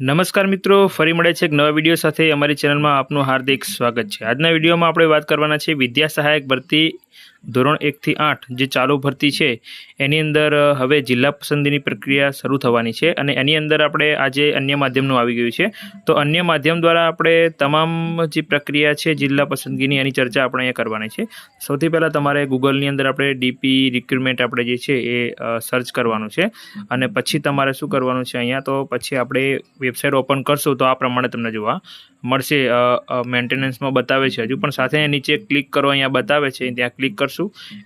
નમસ્કાર મિત્રો, ફરી મળે છે એક નવા વીડિયો સાથે. અમારી ચેનલમાં આપનું હાર્દિક સ્વાગત છે. આજના વિડીયોમાં આપણે વાત કરવાના છે વિદ્યા સહાયક ભરતી ધોરણ એકથી આઠ જે ચાલુ ભરતી છે, એની અંદર હવે જિલ્લા પસંદગીની પ્રક્રિયા શરૂ થવાની છે અને એની અંદર આપણે આજે અન્ય માધ્યમનું આવી ગયું છે. તો અન્ય માધ્યમ દ્વારા આપણે તમામ જે પ્રક્રિયા છે જિલ્લા પસંદગીની એની ચર્ચા આપણે અહીંયા કરવાની છે. સૌથી પહેલાં તમારે ગૂગલની અંદર આપણે ડીપી રિક્રુટમેન્ટ આપણે જે છે એ સર્ચ કરવાનું છે અને પછી તમારે શું કરવાનું છે અહીંયા? તો પછી આપણે વેબસાઇટ ઓપન કરશું તો આ પ્રમાણે તમને જોવા મળશે. મેન્ટેનન્સમાં બતાવે છે. હજુ પણ સાથે નીચે ક્લિક કરો, અહીંયા બતાવે છે. ત્યાં ક્લિક કરશું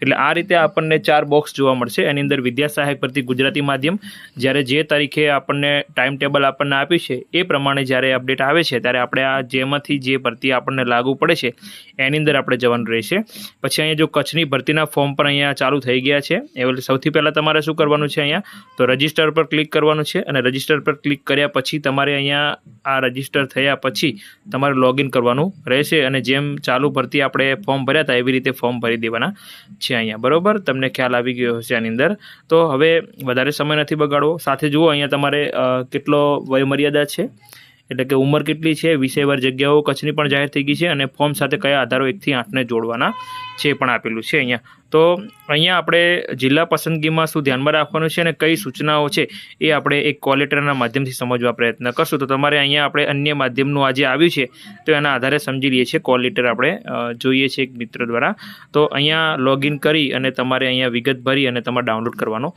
એટલે આ રીતે આપણને ચાર બોક્સ જોવા મળશે. એની અંદર વિદ્યા સહાયક ભરતી ગુજરાતી માધ્યમ, જ્યારે જે તારીખે આપણને ટાઈમ ટેબલ આપણને આપ્યું છે, એ પ્રમાણે જ્યારે અપડેટ આવે છે, ત્યારે આપણે આ જેમાંથી જે ભરતી આપણને લાગુ પડે છે, એની અંદર આપણે જવાનું રહેશે. પછી અહીંયા જો કચ્છની ભરતીના ફોર્મ પણ અહીંયા ચાલુ થઈ ગયા છે. એ સૌથી પહેલાં તમારે શું કરવાનું છે અહીંયા? તો રજિસ્ટર પર ક્લિક કરવાનું છે અને રજિસ્ટર પર ક્લિક કર્યા પછી તમારે અહીંયા આ રજિસ્ટર થયા પછી તમારે લોગિન કરવાનું રહેશે. અને જેમ ચાલુ ભરતી આપણે ફોર્મ ભર્યા હતા, એવી રીતે ફોર્મ ભરી દેવાના. છે અહીંયા. બરોબર? તમને ખ્યાલ આવી ગયો હશે આની અંદર. તો હવે વધારે સમય નથી બગાડવો. સાથે જુઓ, અહીંયા તમારે કેટલો વયમર્યાદા છે? એટલે કે ઉંમર કેટલી છે? વિષયવાર જગ્યાઓ કચ્છની પણ જાહેર થઈ ગઈ છે અને ફોર્મ સાથે કયા આધારો એકથી આઠને જોડવાના? છે પણ આપેલું છે અહીંયા. તો અહીંયા આપણે જિલ્લા પસંદગીમાં શું ધ્યાનમાં રાખવાનું છે અને કઈ સૂચનાઓ છે એ આપણે એક કોલેટરના માધ્યમથી સમજવા પ્રયત્ન કરશું. તો તમારે અહીંયા આપણે અન્ય માધ્યમનું આજે આવ્યું છે, તો એના આધારે સમજી લઈએ છીએ કોલ લેટર આપણે જોઈએ છીએ એક મિત્ર દ્વારા. તો અહીંયા લોગિન કરી અને તમારે અહીંયા વિગત ભરી અને તમારે ડાઉનલોડ કરવાનો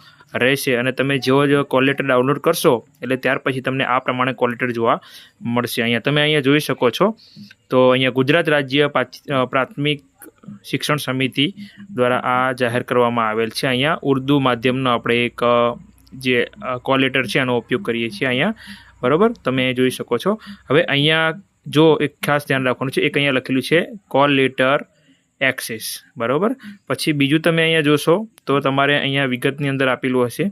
રહેશે. અને તમે જેવો જેવો કોલ લેટર ડાઉનલોડ કરશો, એટલે ત્યાર પછી તમને આ પ્રમાણે કોલ લેટર જોવા મળશે. અહીંયા તમે અહીંયા જોઈ શકો છો. તો અહીંયા ગુજરાત રાજ્ય પ્રાથમિક શિક્ષણ સમિતિ દ્વારા આ જાહેર કરવામાં આવેલ છે. અહીંયા ઉર્દુ માધ્યમનો આપણે એક જે કોલ લેટર છે, એનો ઉપયોગ કરીએ છીએ અહીંયા. બરાબર? તમે જોઈ શકો છો. હવે અહીંયા જો એક ખાસ ધ્યાન રાખવાનું છે, એક અહીંયા લખેલું છે કોલ લેટર એક્સેસ બરાબર? પછી બીજું તમે અહીંયા જોશો તો તમારે અહીંયા વિગતની અંદર આપેલું હશે.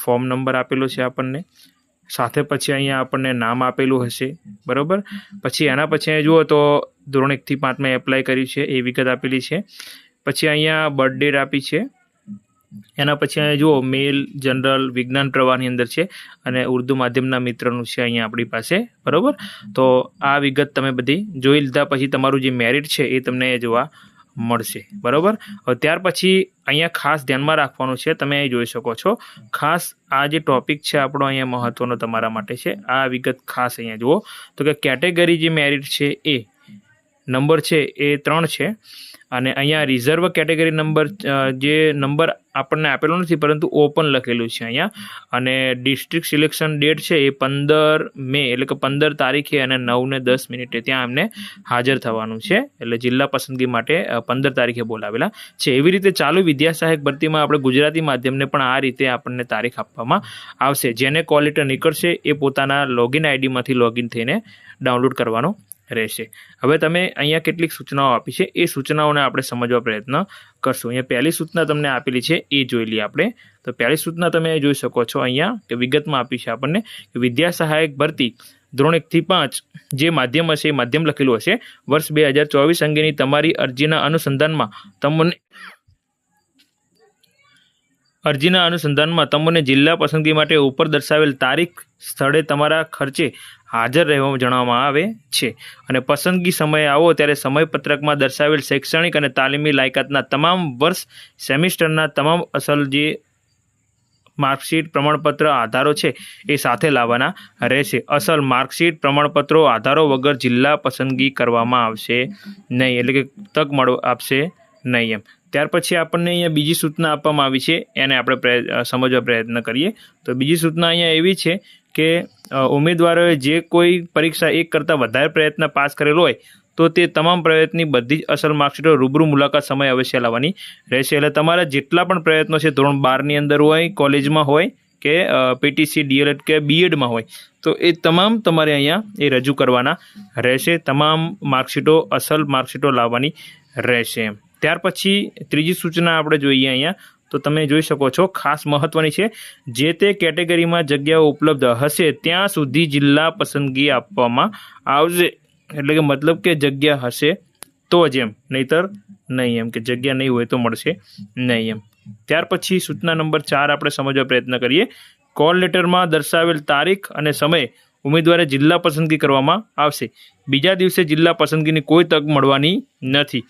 ફોર્મ નંબર આપેલો છે આપણને. સાથે પછી અહીંયા આપણને નામ આપેલું હશે બરાબર? પછી એના પછી અહીંયા જુઓ તો ધોરણ એકથી પાંચમાં એપ્લાય કર્યું છે એ વિગત આપેલી છે. પછી અહીંયા બર્થ ડેટ આપી છે. એના પછી અહીંયા જુઓ મેલ જનરલ વિજ્ઞાન પ્રવાહની અંદર છે અને ઉર્દુ માધ્યમના મિત્રનું છે અહીંયા આપણી પાસે બરાબર? તો આ વિગત તમે બધી જોઈ લીધા. પછી તમારું જે મેરિટ છે એ તમને જોવા મળશે, બરાબર? હવે ત્યાર પછી અહીંયા ખાસ ધ્યાનમાં રાખવાનું છે, તમે અહીં જોઈ શકો છો. ખાસ આ જે ટોપિક છે, આપણો અહીંયા મહત્વનો તમારા માટે છે. આ વિગત ખાસ અહીંયા જુઓ. તો કે કેટેગરી જે મેરિટ છે એ, નંબર છે એ ત્રણ છે. અને અહીંયા રિઝર્વ કેટેગરી નંબર જે નંબર આપણને આપેલો નથી, પરંતુ ઓપન લખેલું છે અહીંયા. અને ડિસ્ટ્રિક્ટ સિલેક્શન ડેટ છે એ પંદર મે, એટલે કે પંદર તારીખે અને નવ ને દસ મિનિટે ત્યાં એમને હાજર થવાનું છે. એટલે જિલ્લા પસંદગી માટે પંદર તારીખે બોલાવેલા છે. એવી રીતે ચાલુ વિદ્યા સહાયક ભરતીમાં આપણે ગુજરાતી માધ્યમને પણ આ રીતે આપણને તારીખ આપવામાં આવશે. જેને કોલ નીકળશે એ પોતાના લોગિન આઈડીમાંથી લોગિન થઈને ડાઉનલોડ કરવાનો રહેશે. હવે તમે અહીંયા કેટલીક સૂચનાઓ આપી છે. એ સૂચનાઓને આપણે સમજવા પ્રયત્ન કરશું. અહીંયા પહેલી સૂચના તમને આપેલી છે, એ જોઈ લઈએ આપણે. તો પહેલી સૂચના તમે જોઈ શકો છો અહીંયા, કે વિગતમાં આપી છે આપણને, કે વિદ્યા સહાયક ભરતી ધોરણ એકથી પાંચ જે માધ્યમ હશે, એ માધ્યમ લખેલું હશે. વર્ષ બે હજાર ચોવીસ અંગેની તમારી અરજીના અનુસંધાનમાં તમને અરજીના અનુસંધાનમાં તમને જિલ્લા પસંદગી માટે ઉપર દર્શાવેલ તારીખ સ્થળે તમારા ખર્ચે હાજર રહેવા જણાવવામાં આવે છે. અને પસંદગી સમયે આવો ત્યારે સમયપત્રકમાં દર્શાવેલ શૈક્ષણિક અને તાલીમી લાયકાતના તમામ વર્ષ સેમિસ્ટરના તમામ અસલ જે માર્કશીટ પ્રમાણપત્ર આધારો છે એ સાથે લાવવાના રહેશે. અસલ માર્કશીટ પ્રમાણપત્રો આધારો વગર જિલ્લા પસંદગી કરવામાં આવશે નહીં, એટલે કે તક મળો, આપશે નહીં એમ. ત્યાર પછી આપણને અહીંયા બીજી સૂચના આપવામાં આવી છે. એને આપણે સમજવા પ્રયત્ન કરીએ. તો બીજી સૂચના અહીંયા એવી છે કે ઉમેદવારોએ જે કોઈ પરીક્ષા એક કરતાં વધારે પ્રયત્ન પાસ કરેલો હોય, તો તે તમામ પ્રયત્નની બધી જ અસલ માર્કશીટો રૂબરૂ મુલાકાત સમય અવશ્ય લાવવાની રહેશે. એટલે તમારા જેટલા પણ પ્રયત્નો છે, ધોરણ બારની અંદર હોય, કોલેજમાં હોય કે પીટીસી, ડીએલએડ કે બીએડમાં હોય, તો એ તમામ તમારે અહીંયા એ રજૂ કરવાના રહેશે. તમામ માર્કશીટો, અસલ માર્કશીટો લાવવાની રહેશે. ત્યાર પછી ત્રીજી સૂચના આપણે જોઈએ અહીંયા. તો તમે જોઈ શકો છો, ખાસ મહત્ત્વની છે, જે તે કેટેગરીમાં જગ્યાઓ ઉપલબ્ધ હશે, ત્યાં સુધી જિલ્લા પસંદગી આપવામાં આવશે. એટલે કે મતલબ કે જગ્યા હશે તો જ એમ, નહીતર નહીં એમ, કે જગ્યા નહીં હોય તો મળશે નહીં એમ. ત્યાર પછી સૂચના નંબર ચાર આપણે સમજવા પ્રયત્ન કરીએ. કોલ લેટરમાં દર્શાવેલ તારીખ અને સમય ઉમેદવારે જિલ્લા પસંદગી કરવામાં આવશે. બીજા દિવસે જિલ્લા પસંદગીની કોઈ તક મળવાની નથી.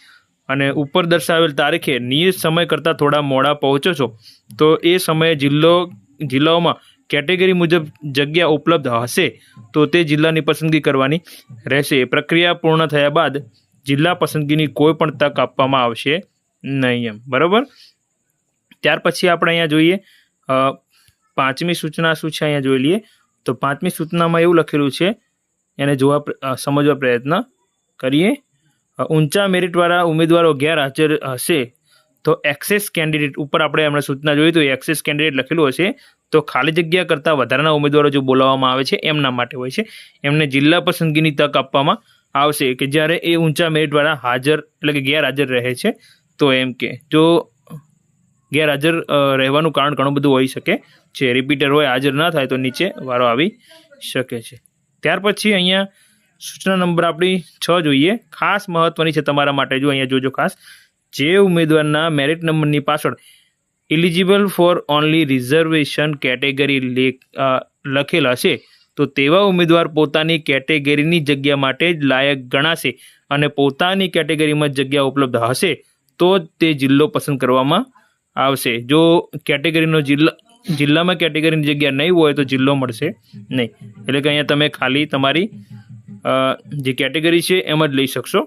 અને ઉપર દર્શાવેલ તારીખે નિયત સમય કરતાં થોડા મોડા પહોંચો છો, તો એ સમયે જિલ્લો, જિલ્લાઓમાં કેટેગરી મુજબ જગ્યા ઉપલબ્ધ હશે, તો તે જિલ્લાની પસંદગી કરવાની રહેશે. પ્રક્રિયા પૂર્ણ થયા બાદ જિલ્લા પસંદગીની કોઈ પણ તક આપવામાં આવશે નહીં એમ. બરાબર? ત્યાર પછી આપણે અહીંયા જોઈએ પાંચમી સૂચના શું છે અહીંયા જોઈ લઈએ. તો પાંચમી સૂચનામાં એવું લખેલું છે, એને જોવા સમજવા પ્રયત્ન કરીએ. ઊંચા મેરિટવાળા ઉમેદવારો ગેરહાજર હશે, તો એક્સેસ કેન્ડિડેટ ઉપર આપણે હમણાં સૂચના જોઈ તો એક્સેસ કેન્ડિડેટ લખેલું હશે, તો ખાલી જગ્યા કરતાં વધારાના ઉમેદવારો જો બોલાવવામાં આવે છે, એમના માટે હોય છે. એમને જિલ્લા પસંદગીની તક આપવામાં આવશે કે જ્યારે એ ઊંચા મેરિટવાળા હાજર, એટલે કે ગેરહાજર રહે છે, તો એમ કે. જો ગેરહાજર રહેવાનું કારણ ઘણું બધું હોઈ શકે છે રિપીટર હોય, હાજર ના થાય તો નીચે વારો આવી શકે છે. ત્યાર પછી અહીંયા સૂચના નંબર આપણી છ જોઈએ. ખાસ મહત્ત્વની છે તમારા માટે જો અહીંયા જોજો ખાસ. જે ઉમેદવારના મેરિટ નંબરની પાછળ eligible for only reservation category લખેલ હશે તો તેવા ઉમેદવાર પોતાની કેટેગરીની જગ્યા માટે જ લાયક ગણાશે અને પોતાની કેટેગરીમાં જગ્યા ઉપલબ્ધ હશે, તો જ તે જિલ્લો પસંદ કરવામાં આવશે. જો કેટેગરીનો જિલ્લા જિલ્લામાં કેટેગરીની જગ્યા નહીં હોય તો જિલ્લો મળશે નહીં. એટલે કે અહીંયા તમે ખાલી તમારી જે કેટેગરી છે એમ જ લઈ શકશો.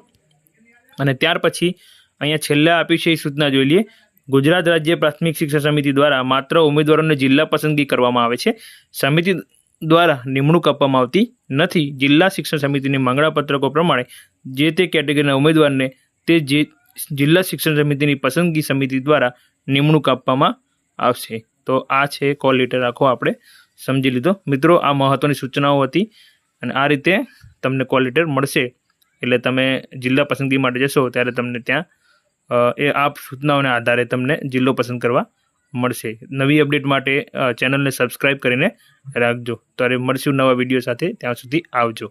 અને ત્યાર પછી અહીંયા છેલ્લા આપી છે એ સૂચના જોઈ લઈએ. ગુજરાત રાજ્ય પ્રાથમિક શિક્ષણ સમિતિ દ્વારા માત્ર ઉમેદવારોને જિલ્લા પસંદગી કરવામાં આવે છે. સમિતિ દ્વારા નિમણૂક આપવામાં આવતી નથી. જિલ્લા શિક્ષણ સમિતિની માંગણા પત્રકો પ્રમાણે જે તે કેટેગરીના ઉમેદવારને તે જે જિલ્લા શિક્ષણ સમિતિની પસંદગી સમિતિ દ્વારા નિમણૂક આપવામાં આવશે. તો આ છે કોલ લેટર. આખો આપણે સમજી લીધો. મિત્રો, આ મહત્ત્વની સૂચનાઓ હતી. અને આ રીતે તમને કોલ લેટર મળશે. એટલે તમે જિલ્લા પસંદગી માટે જશો ત્યારે તમને ત્યાં એ આ સૂચનાઓના આધારે તમને જિલ્લો પસંદ કરવા મળશે. નવી અપડેટ માટે ચેનલને સબસ્ક્રાઈબ કરીને રાખજો. ત્યારે મળશું નવા વીડિયો સાથે. ત્યાં સુધી આવજો.